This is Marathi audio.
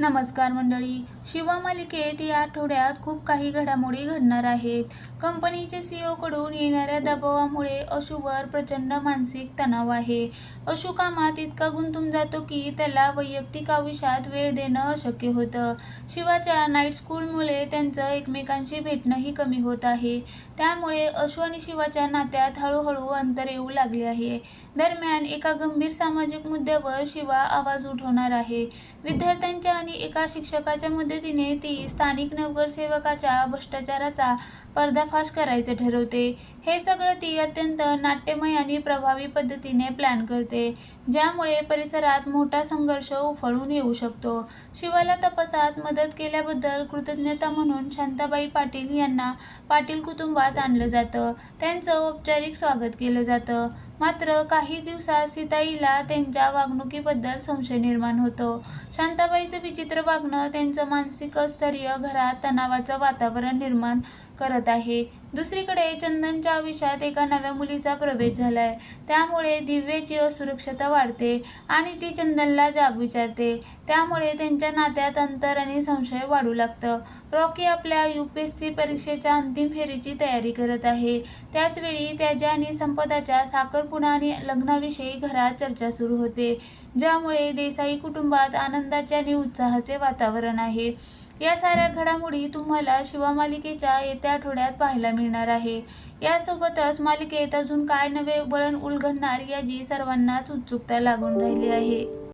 नमस्कार मंडळी. शिवा मालिकेत या आठवड्यात खूप काही घडामोडी घडणार आहेत. कंपनीचे सीईओकडून येणाऱ्या दबावामुळे अशूवर प्रचंड मानसिक तणाव आहे. अशू कामात इतका गुंतून जातो की त्याला वैयक्तिक आयुष्यात वेळ देणं अशक्य होतं. शिवाच्या नाईट स्कूलमुळे त्यांचं एकमेकांशी भेटणंही कमी होत आहे. त्यामुळे अशू आणि शिवाच्या नात्यात हळूहळू अंतर येऊ लागले आहे. दरम्यान एका गंभीर सामाजिक मुद्द्यावर शिवा आवाज उठवणार आहे. विद्यार्थ्यांच्या आणि एका शिक्षकाच्या मदतीने ती स्थानिक नगरसेवकाच्या भ्रष्टाचाराचा पर्दाफाश करायचे ठरवते. हे सगळं ती अत्यंत नाट्यमय आणि प्रभावी पद्धतीने प्लॅन करते ज्यामुळे परिसरात मोठा संघर्ष उफाळून येऊ शकतो. शिवाला तपासात मदत केल्याबद्दल कृतज्ञता म्हणून शांताबाई पाटील यांना पाटील कुटुंबात आणलं जातं. त्यांचं औपचारिक स्वागत केलं जातं. मात्र काही दिवसात सीताईला त्यांच्या वागणुकीबद्दल संशय निर्माण होतो. शांताबाईचं विचित्र वागणं त्यांचं मानसिक स्थैर्य घरात तणावाचं वातावरण निर्माण करत आहे. दुसरीकडे चंदनच्या आयुष्यात एका नव्या मुलीचा प्रवेश झालाय. त्यामुळे दिव्याची असुरक्षता वाढते आणि ती चंदनला जाब विचारते. त्यामुळे त्यांच्या नात्यात अंतर आणि संशय वाढू लागतं. रॉकी आपल्या यू पी एस सी परीक्षेच्या अंतिम फेरीची तयारी करत आहे. त्याचवेळी त्याच्या आणि संपदाच्या साखर आणि लग्नाविषयी घरात चर्चा सुरू होते ज्यामुळे देसाई कुटुंबात आनंदाचे आणि उत्साहाचे वातावरण आहे. या साऱ्या घडामोडी तुम्हाला शिवा मालिकेच्या येत्या आठवड्यात पाहायला मिळणार आहे. यासोबतच मालिकेत अजून काय नवे वळण उलगडणार याची सर्वांनाच उत्सुकता लागून राहिली आहे.